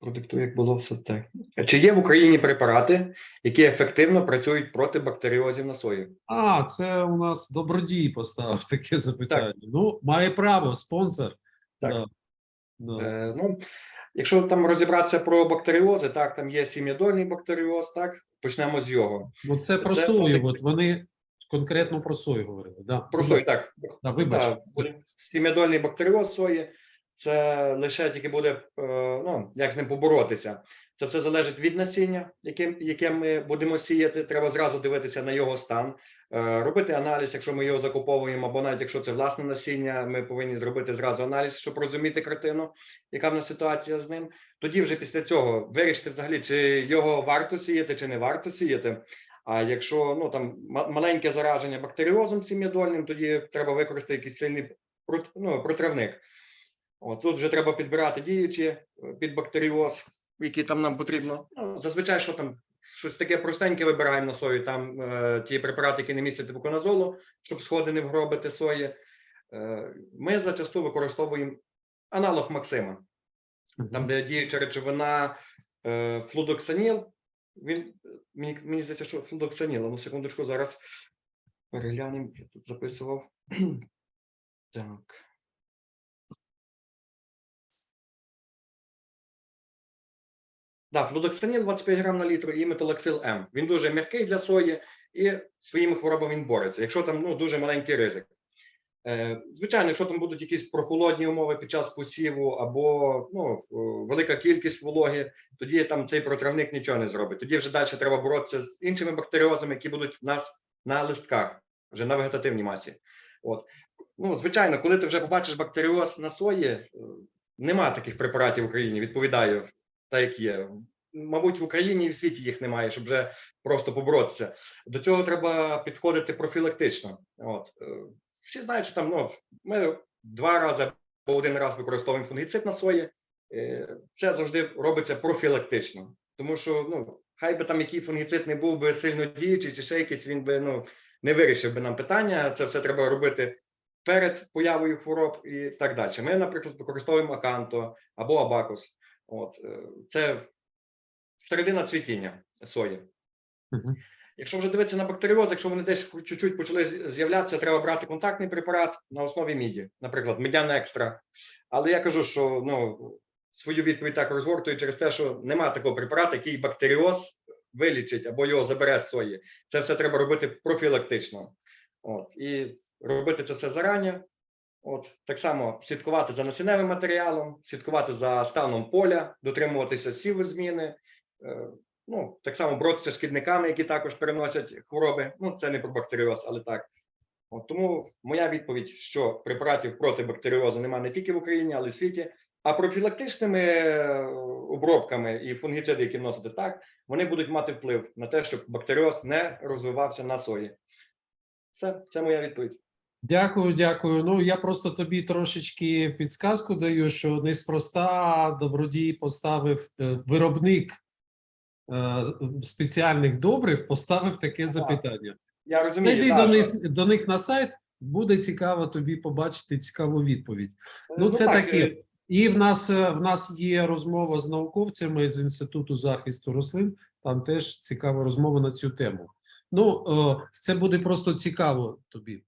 Продиктую, як було все так. Чи є в Україні препарати, які ефективно працюють проти бактеріозів на сої? А, це у нас добродій поставив таке запитання. Ну, має право, спонсор. Так. Да. Да. Е, ну, якщо там розібратися про бактеріози, так, там є сім'ядольний бактеріоз, так, почнемо з його. Ну, це про це сою. От вони конкретно про сою говорили. Да. Про сою, так. Да, вибач. Так, буде сім'ядольний бактеріоз сої, це лише тільки буде, е, ну, як з ним поборотися. Це все залежить від насіння, яке, яке ми будемо сіяти. Треба зразу дивитися на його стан, е, робити аналіз, якщо ми його закуповуємо, або навіть якщо це власне насіння, ми повинні зробити зразу аналіз, щоб розуміти картину, яка в нас ситуація з ним. Тоді вже після цього вирішити взагалі, чи його варто сіяти, чи не варто сіяти. А якщо ну там ма- маленьке зараження бактеріозом сім'ядольним, тоді треба використати якийсь сильний ну, протравник. От тут вже треба підбирати діючі е, під бактеріоз, які там нам потрібно. Ну, зазвичай, що там щось таке простеньке вибираємо на сою. Там е, ті препарати, які не містять типоконазолу, щоб сходи не вгробити сої. Е, ми зачасту використовуємо аналог Максима там, де діюча речовина е, флудоксаніл. Він мені, мені здається, що флудоксаніл. Ну, секундочку, зараз переглянемо. Я тут записував. так. Да, флудоксаніл 25 грам на літру і металоксил М. Він дуже м'який для сої і своїми хворобами він бореться. Якщо там ну, дуже маленький ризик. Е, Звичайно, якщо там будуть якісь прохолодні умови під час посіву або ну, велика кількість вологи, тоді там цей протравник нічого не зробить. Тоді вже далі треба боротися з іншими бактеріозами, які будуть в нас на листках, вже на вегетативній масі. От. Ну, звичайно, коли ти вже побачиш бактеріоз на сої, е, нема таких препаратів в Україні, відповідаю, так як є. Мабуть, в Україні і в світі їх немає, щоб вже просто поборотися. До цього треба підходити профілактично. От. е, всі знають, що там ну, ми два рази або один раз використовуємо фунгіцид на сої. Е, Це завжди робиться профілактично, тому що ну, хай би там який фунгіцид не був би сильно діючий, чи ще якийсь він би ну, не вирішив би нам питання. Це все треба робити перед появою хвороб і так далі. Ми, наприклад, використовуємо аканто або абакус. От е, це середина цвітіння сої. Якщо вже дивитися на бактеріоз, якщо вони десь чуть-чуть почали з'являтися, треба брати контактний препарат на основі міді, наприклад, медяна екстра. Але я кажу, що ну свою відповідь так розгортую через те, що немає такого препарату, який бактеріоз вилічить або його забере з сої. Це все треба робити профілактично. От і робити це все зарані. От так само слідкувати за насінневим матеріалом, слідкувати за станом поля, дотримуватися сівозміни. Е, ну, так само боротися з шкідниками, які також переносять хвороби. Ну, це не про бактеріоз, але так. От, тому моя відповідь, що препаратів проти бактеріозу немає не тільки в Україні, але й в світі. А профілактичними е, обробками і фунгіциди, які вносити так, вони будуть мати вплив на те, щоб бактеріоз не розвивався на сої. Це, це моя відповідь. Дякую, дякую. Ну я просто тобі трошечки підсказку даю, що неспроста добродій поставив е, виробник е, спеціальних добрив, поставив таке запитання. Я розумію, Найди да, до, що- них, до них на сайт, буде цікаво тобі побачити цікаву відповідь. Ну, Ну, це так, таке. е, І в нас е, в нас є розмова з науковцями з інституту захисту рослин. Там теж цікава розмова на цю тему. Ну е, це буде просто цікаво тобі.